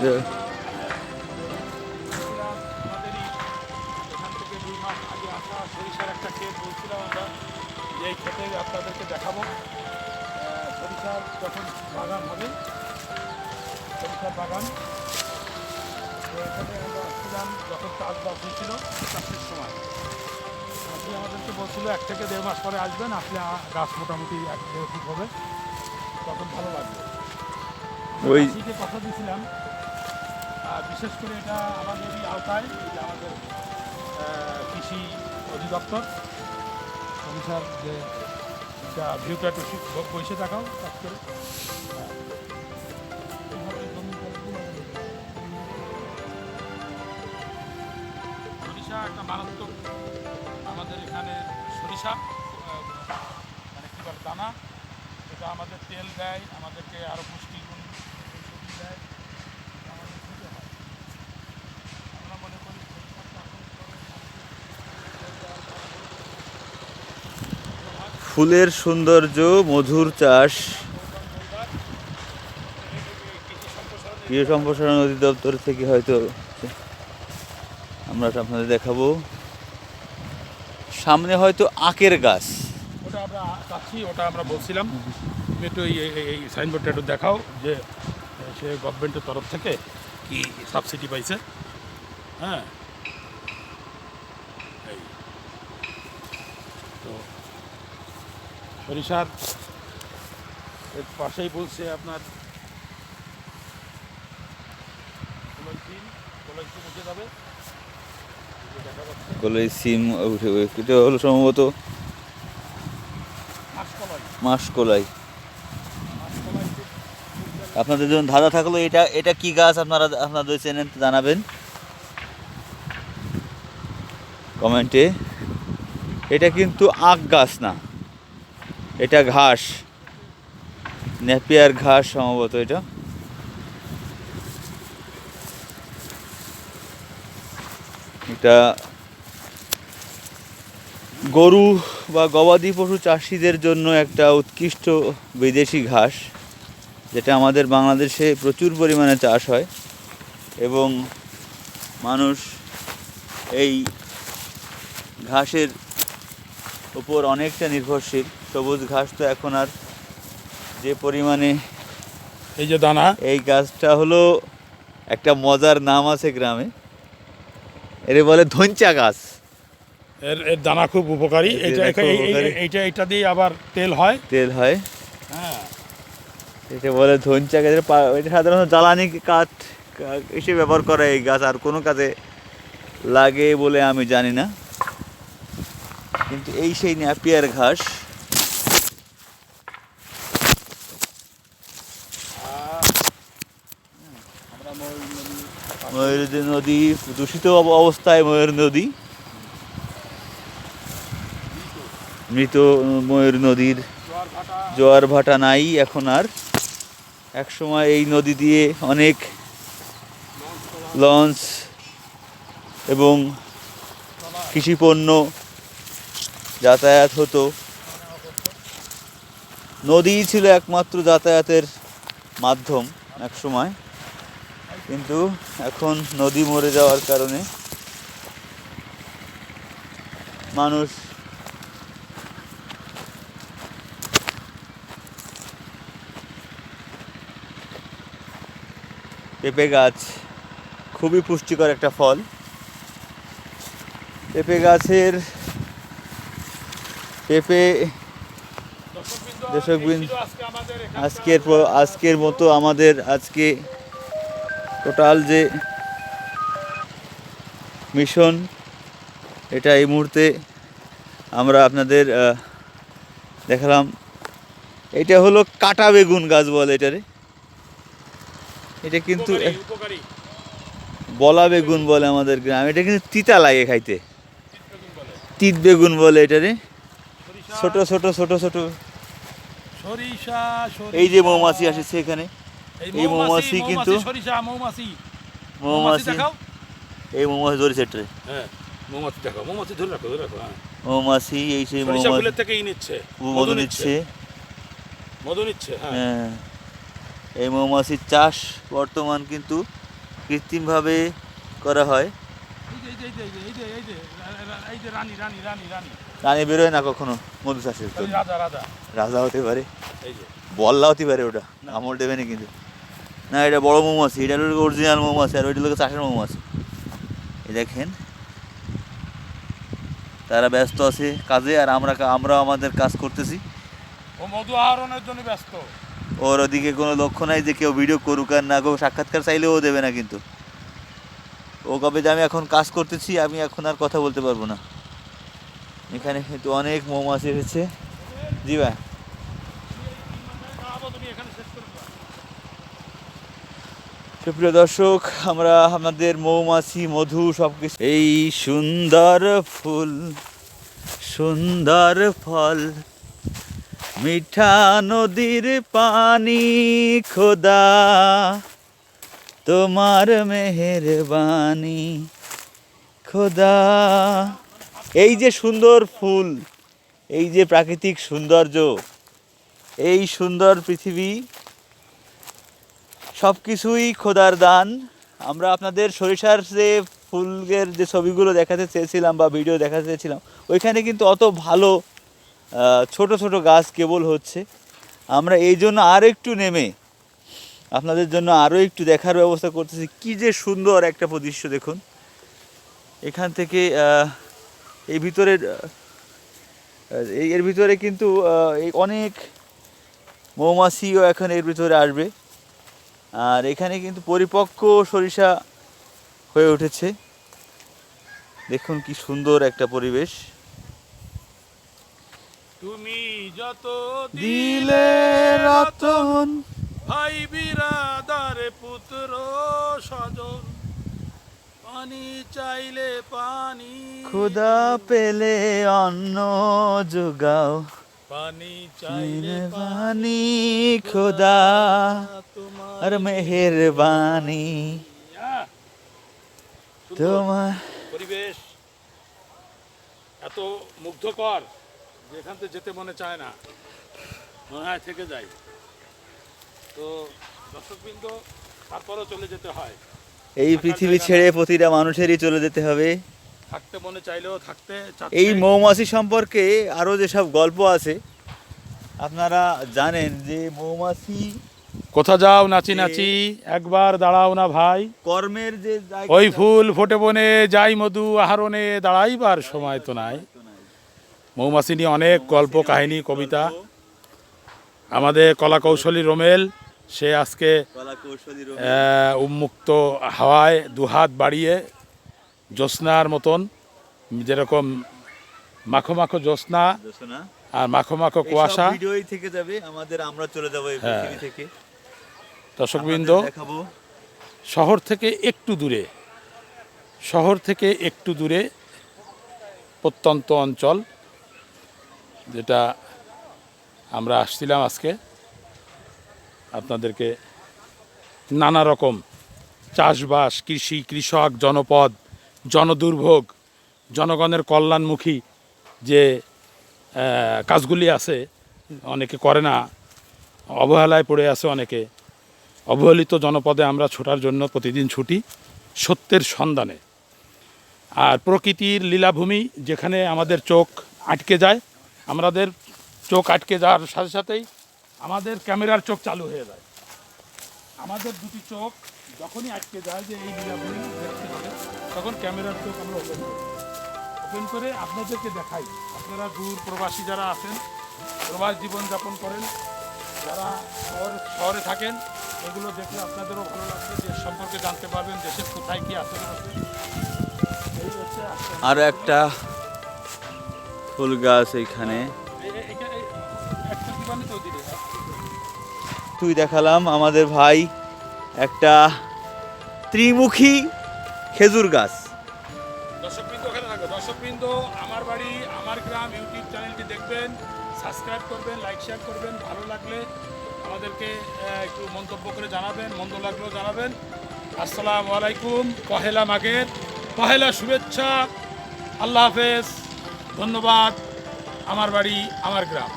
যে- এই ক্ষেতে আপনাদেরকে দেখাবো সরিষার যখন বাগান হবে সরিষার বাগান এখানে আমরা আসছিলাম যখন চাষবাস হয়েছিল চাষের সময় আপনি আমাদেরকে বলছিল এক থেকে দেড় মাস পরে আসবেন আসলে গাছ মোটামুটি এক দেড় ফুট হবে তখন ভালো লাগবে ওই কথা দিয়েছিলাম বিশেষ করে এটা আমাদের আওতায় আমাদের কৃষি অধিদপ্তর সরিষার যে ভিউটা একটু বসে দেখাও কাজ করে। সরিষা একটা মারাত্মক, আমাদের এখানে সরিষা মানে কী বলে দানা, এটা আমাদের তেল দেয়, আমাদেরকে আরও পুষ্টিগুণ দেয় এটা আমাদের খেতে হয় আমরা মনে করি সরিষার চাষের পরে ফুলের সৌন্দর্য, মধুর চাষ। কৃষি সম্প্রসারণ অধিদপ্তর থেকে হয়তো আমরা আপনাদের দেখাবো। সামনে হয়তো আখের গাছ। ওটা আমরা চাচ্ছি ওটা আমরা বলছিলাম। তুমি একটু এই সাইনবোর্ডটা একটু দেখাও যে, সে গভর্নমেন্টের তরফ থেকে কি সাবসিডি পাইছে। হ্যাঁ? তো সরিষার এর পাশেই বলছে আপনার বলে সিম উঠে এটা হলো সম্ভবত মাসকলাই। আপনাদের যখন ধাঁধা থাকল এটা এটা কি গাছ আপনারা আপনাদের চেনেন জানাবেন? কমেন্টে। এটা কিন্তু আখ গাছ না। এটা ঘাস। নেপিয়ার ঘাস সম্ভবত এটা। এটা গরু বা গবাদি পশু চাষিদের জন্য একটা উৎকৃষ্ট বিদেশি ঘাস, যেটা আমাদের বাংলাদেশে প্রচুর পরিমাণে চাষ হয় এবং মানুষ এই ঘাসের উপর অনেকটা নির্ভরশীল। সবুজ ঘাস তো এখন আর যে পরিমাণে এই যে দানা। এই গাছটা হলো একটা মজার নাম আছে গ্রামে। এরে বলে ধঞ্চা গাছ। এর এর দানা খুব উপকারী। এটা এইটা এটা দিয়ে আবার তেল হয়? তেল হয়। হ্যাঁ। এটা বলে ধঞ্চা গাছ। এটা সাধারণত জ্বালানি কাঠ হিসেবে ব্যবহার করে এই গাছ আর কোনো কাজে লাগে বলে আমি জানি না। কিন্তু এই সেই ন্যাপিয়ার ঘাস আমরা ময়ূর নদী ময়ূর নদী, দূষিত অব- অবস্থায় ময়ূর নদী। মৃত ময়ূর নদীর জোয়ার ভাটা নাই, এখন আর। এক সময় এই নদী দিয়ে অনেক লঞ্চ এবং কৃষিপণ্য যাতায়াত হতো। নদীই ছিল একমাত্র যাতায়াতের মাধ্যম এক সময় কিন্তু এখন নদী মরে যাওয়ার কারণে মানুষ পেঁপে গাছ খুবই পুষ্টিকর একটা ফল। পেঁপে গাছের পেঁপে দর্শকবৃন্দ, এখানকার- আজকের আজকের মতো আমাদের আজকে টোটাল যে মিশন এটা এই মুহূর্তে আমরা আপনাদের দেখালাম। এটা হলো কাটা বেগুন গাছ বলে এটারে। এটা কিন্তু বলা বেগুন বলে আমাদের গ্রামে। এটা কিন্তু তিতা লাগে খাইতে। তিত বেগুন বলে এটারে। ছোট ছোট ছোট ছোট। সরিষা এই যে মৌমাছি আসছে এখানে এই মৌমাছি কিন্তু- সরিষা মৌমাছি। মৌমাছি এই মৌমাছি এটারে। হ্যাঁ মৌমাছি দেখাও। মৌমাছি ধরে রাখো ধরে রাখো হ্যাঁ। মৌমাছি এই সেই মৌমাছি ফুলের থেকেই নিচ্ছে। মধু নিচ্ছে। মধু নিচ্ছে হ্যাঁ। হ্যাঁ। এই মৌমাছির চাষ বর্তমান কিন্তু কৃত্রিমভাবে করা হয়। রানী বেরোয় না কখনো মধু চাষের রাজা হতে পারে। বল্লা হতে পারে ওটা। আমল দেবে না কিন্তু। না এটা বড় মৌমাছি এটা হলো অরিজিনাল মৌমাছি আর ওইটা হলো চাষের মৌমাছি। এই দেখেন। তারা ব্যস্ত আছে কাজে আর আমরা আমরা আমাদের কাজ করতেছি। ও মধু আহরণের জন্য ব্যস্ত। ওর ওদিকে কোনো লক্ষ্য নাই যে কেউ ভিডিও করুক আর না কেউ সাক্ষাৎকার চাইলেও ও দেবে না কিন্তু। ও কবে যে আমি এখন কাজ করতেছি আমি এখন আর কথা বলতে পারব না। এখানে কিন্তু অনেক মৌমাছি এসেছে। জি ভাই খাওয়াবো তুমি এখানে শেষ করে দাও। সুপ্রিয় দর্শক, আমরা আমাদের মৌমাছি, মধু সব কিছু এই সুন্দর ফুল, সুন্দর ফল, মিঠা নদীর পানি, খোদা, তোমার মেহেরবানি, খোদা। এই যে সুন্দর ফুল, এই যে প্রাকৃতিক সৌন্দর্য, এই সুন্দর পৃথিবী সব কিছুই খোদার দান। আমরা আপনাদের সরিষার যে ফুলের যে ছবিগুলো দেখাতে চেয়েছিলাম বা ভিডিও দেখাতে চেয়েছিলাম, ওইখানে কিন্তু অত ভালো ছোট ছোট গাছ কেবল হচ্ছে। আমরা এই জন্য আরও একটু নেমে আপনাদের জন্য আরও একটু দেখার ব্যবস্থা করতেছি। কি যে সুন্দর একটা দৃশ্য দেখুন। এখান থেকে এই ভিতরে এই এর ভিতরে কিন্তু অনেক মৌমাছিও এখন এর ভিতরে আসবে। আর এখানে কিন্তু পরিপক্ক সরিষা হয়ে উঠেছে। দেখুন কি সুন্দর একটা পরিবেশ। তুমি যত দিলে রতন ভাই বিরাদার পুত্র স্বজন পানি চাইলে পানি খুদা পেলে অন্ন যোগাও। পানি চাইলে খোদা তোমার আর মেহেরবানি তোমার পরিবেশ এত মুগ্ধকর যে এখান থেকে যেতে মনে চায় না। মনে হয় থেকে যাই তো দর্শকবৃন্দ তারপরেও চলে যেতে হয়। এই পৃথিবী ছেড়ে প্রতিটা মানুষেরই চলে যেতে হবে। থাকতে মনে চাইলেও থাকতে এই মৌমাছি সম্পর্কে আরও যেসব গল্প আছে আপনারা জানেন যে মৌমাছি কোথা যাও নাচি নাচি একবার দাঁড়াও না ভাই। কর্মের যে ওই ফুল ফোটে বনে যাই মধু আহরণে দাঁড়াইবার সময় তো নাই। মৌমাছি নিয়ে অনেক গল্প কাহিনী কবিতা। আমাদের কলা কৌশলী রোমেল সে আজকে উন্মুক্ত হাওয়ায় দুহাত বাড়িয়ে জ্যোৎস্নার মতন যেরকম মাখো মাখো জ্যোৎস্না। আর মাখো মাখো কুয়াশা ভিডিওই থেকে যাবে আমাদের আমরা চলে যাব এই হ্যাঁ। পৃথিবী থেকে দর্শকবৃন্দ শহর থেকে একটু দূরে শহর থেকে একটু দূরে প্রত্যন্ত অঞ্চল যেটা আমরা আসছিলাম আজকে আপনাদেরকে নানা রকম চাষবাস কৃষি কৃষক জনপদ জনদুর্ভোগ, জনগণের কল্যাণমুখী যে কাজগুলি আছে, অনেকে করে না, অবহেলায় পড়ে আছে অনেকে। অবহেলিত জনপদে আমরা ছোটার জন্য প্রতিদিন ছুটি সত্যের সন্ধানে। আর প্রকৃতির লীলাভূমি যেখানে আমাদের চোখ আটকে যায়, আমাদের চোখ আটকে যাওয়ার সাথে সাথেই আমাদের ক্যামেরার চোখ চালু হয়ে যায়। আমাদের দুটি চোখ যখনই আটকে যায় যে এই লীলাভূমি দেখতে হবে, তখন ক্যামেরার চোখ আমরা ওপেন করি। ওপেন করে আপনাদেরকে দেখাই। আপনারা দূর প্রবাসী যারা আছেন, প্রবাস জীবনযাপন করেন, যারা শহর, শহরে থাকেন, এগুলো দেখলে আপনাদেরও ভালো লাগবে দেশ সম্পর্কে জানতে পারবেন দেশের কোথায় কি আছে। আরও একটা ফুল গাছ এইখানে। তুই দেখালাম, আমাদের ভাই একটা ত্রিমুখী খেজুর গাছ। দর্শকবৃন্দ ওখানে থাকবে দর্শকবৃন্দ, আমার বাড়ি, আমার গ্রাম ইউটিউব চ্যানেলটি দেখবেন সাবস্ক্রাইব করবেন লাইক শেয়ার করবেন, ভালো লাগলে আমাদেরকে একটু মন্তব্য করে জানাবেন, মন্দ লাগলেও জানাবেন। আসসালামু আলাইকুম, পহেলা মাঘের, পহেলা শুভেচ্ছা। আল্লাহ হাফেজ, ধন্যবাদ, আমার বাড়ি, আমার গ্রাম।